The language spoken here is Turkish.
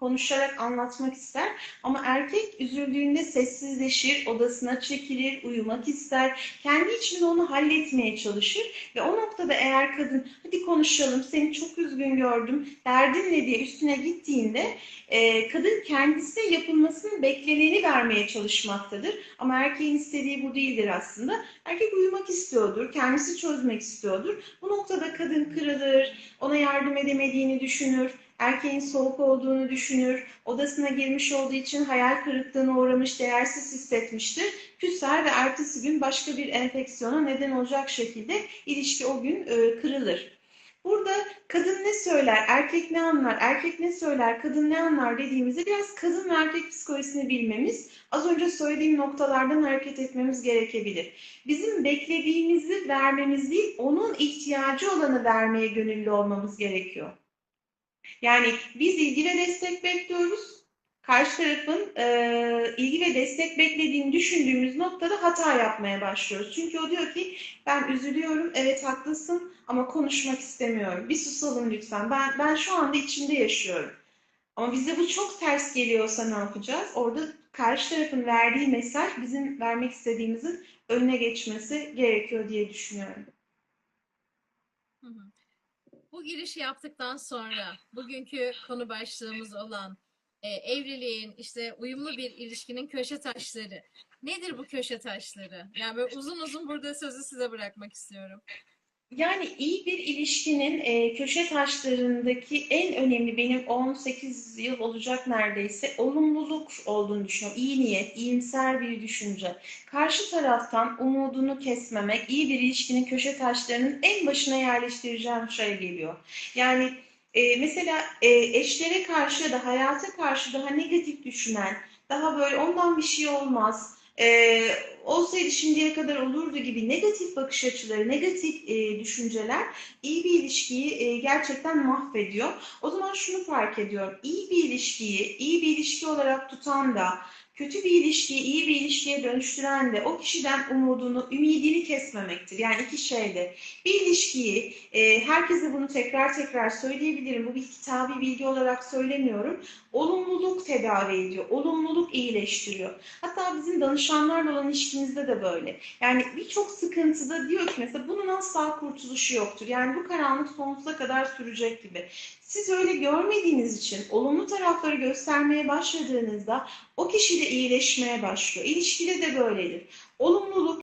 konuşarak anlatmak ister. Ama erkek üzüldüğünde sessizleşir, odasına çekilir, uyumak ister. Kendi içinde onu halletmeye çalışır. Ve o noktada eğer kadın hadi konuşalım seni çok üzgün gördüm, derdin ne diye üstüne gittiğinde e, kadın kendisine yapılmasının bekleneni vermeye çalışmaktadır. Ama erkeğin istediği bu değildir aslında. Erkek uyumak istiyordur, kendisi çözmek istiyordur. Bu noktada kadın kırılır, ona yardım edemediğini düşünür, erkeğin soğuk olduğunu düşünür, odasına girmiş olduğu için hayal kırıklığına uğramış, değersiz hissetmiştir. Küser ve ertesi gün başka bir enfeksiyona neden olacak şekilde ilişki o gün e, kırılır. Burada kadın ne söyler, erkek ne anlar, erkek ne söyler, kadın ne anlar dediğimizde biraz kadın ve erkek psikolojisini bilmemiz, az önce söylediğim noktalardan hareket etmemiz gerekebilir. Bizim beklediğimizi vermemiz değil, onun ihtiyacı olanı vermeye gönüllü olmamız gerekiyor. Yani biz ilgi ve destek bekliyoruz. Karşı tarafın e, ilgi ve destek beklediğini düşündüğümüz noktada hata yapmaya başlıyoruz. Çünkü o diyor ki ben üzülüyorum, evet haklısın ama konuşmak istemiyorum. Bir susalım lütfen. Ben ben şu anda içimde yaşıyorum. Ama bize bu çok ters geliyorsa ne yapacağız? Orada karşı tarafın verdiği mesaj bizim vermek istediğimizin önüne geçmesi gerekiyor diye düşünüyorum. Hı hı. Bu girişi yaptıktan sonra bugünkü konu başlığımız olan e, evliliğin işte uyumlu bir ilişkinin köşe taşları. Nedir bu köşe taşları? Yani böyle uzun uzun burada sözü size bırakmak istiyorum. Yani iyi bir ilişkinin e, köşe taşlarındaki en önemli benim 18 yıl olacak neredeyse olumluluk olduğunu düşünüyorum. İyi niyet, iyimser bir düşünce. Karşı taraftan umudunu kesmemek, iyi bir ilişkinin köşe taşlarının en başına yerleştireceğim şey geliyor. Yani e, mesela e, eşlere karşı ya da hayata karşı daha negatif düşünen, daha böyle ondan bir şey olmaz, e, olsaydı şimdiye kadar olurdu gibi negatif bakış açıları, negatif e, düşünceler iyi bir ilişkiyi e, gerçekten mahvediyor. O zaman şunu fark ediyorum. İyi bir ilişkiyi iyi bir ilişki olarak tutan da kötü bir ilişkiyi iyi bir ilişkiye dönüştüren de o kişiden umudunu, ümidini kesmemektir. Yani iki şeyde. Bir ilişkiyi, e, herkese bunu tekrar tekrar söyleyebilirim. Bu bir kitabi bilgi olarak söylemiyorum. Tedavi ediyor, olumluluk iyileştiriyor. Hatta bizim danışanlarla olan ilişkimizde de böyle. Yani birçok sıkıntıda diyor ki mesela bunun asla kurtuluşu yoktur. Yani bu karanlık sonsuza kadar sürecek gibi. Siz öyle görmediğiniz için olumlu tarafları göstermeye başladığınızda o kişi de iyileşmeye başlıyor. İlişkide de böyledir. Olumluluk